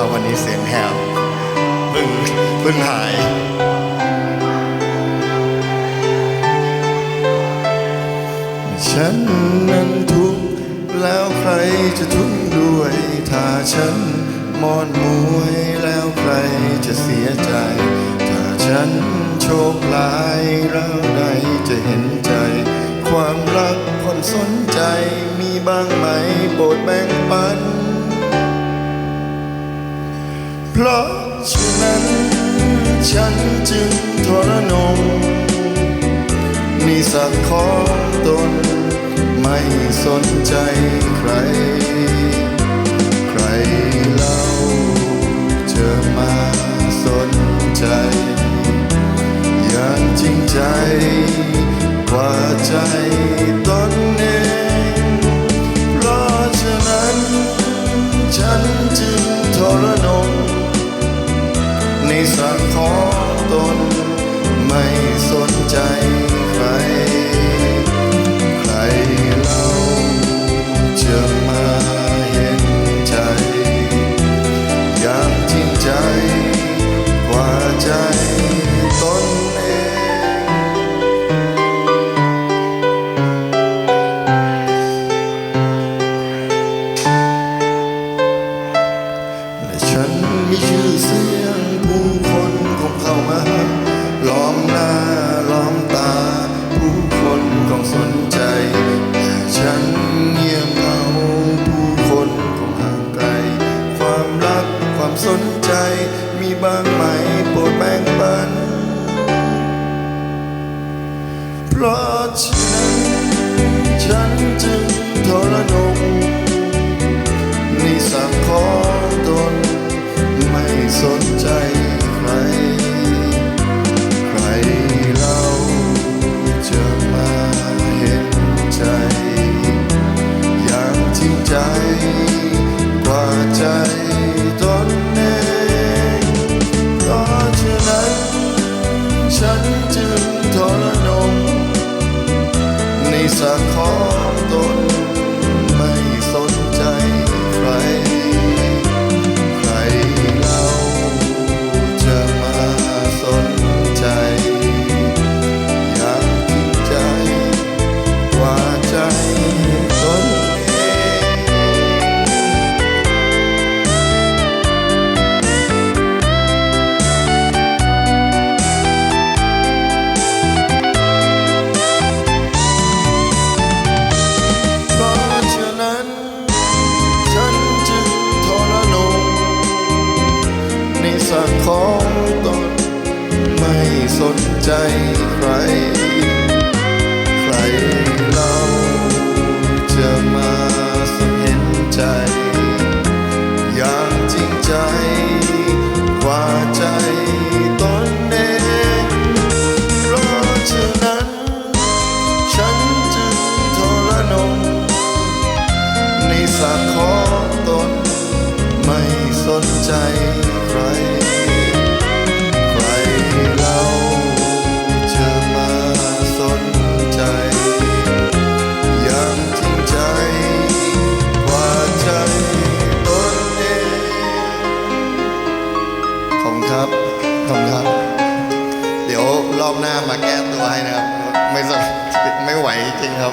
ครับวันนี้เสียงแหบเพิ่งเพิ่งหายฉันนั้นทุกข์แล้วใครจะทุกข์ด้วย ถ้าฉันมอนมวยแล้วใครจะเสียใจ ถ้าฉันโชคร้ายแล้วใดจะเห็นใจ ความรักความสนใจมีบ้างไหมโปรดแบ่งปัน เพราะฉะนั้นฉันจึงทรนงนิสักของตนไม่สนใจใคร ใครเล่าจะมาสนใจ อย่างจริงใจกว่าใจตนเองเพราะฉะนั้น ฉันจึงทรนงใน สักของตน ไม่สนใจใคร ใครเล่าจะมาเห็นใจ อย่างจริงใจกว่าใจตนเองและฉันมีชื่อเสียง ความสนใจมีบ้างไหมโปรดแบ่งปัน เพราะฉะนั้นฉันจึงทรนงนิสังขอตัว นิสัก ใจใคร ใครเล่าจะมาสนเห็นใจ อย่างจริงใจกว่าใจตนเองเพราะฉะนั้น ฉันจึงทรนงในสักของตนไม่สนใจ ครับขอบคุณครับ เดี๋ยวรอบหน้ามาแก้ตัวให้นะครับ ไม่ไม่ไหวจริงครับ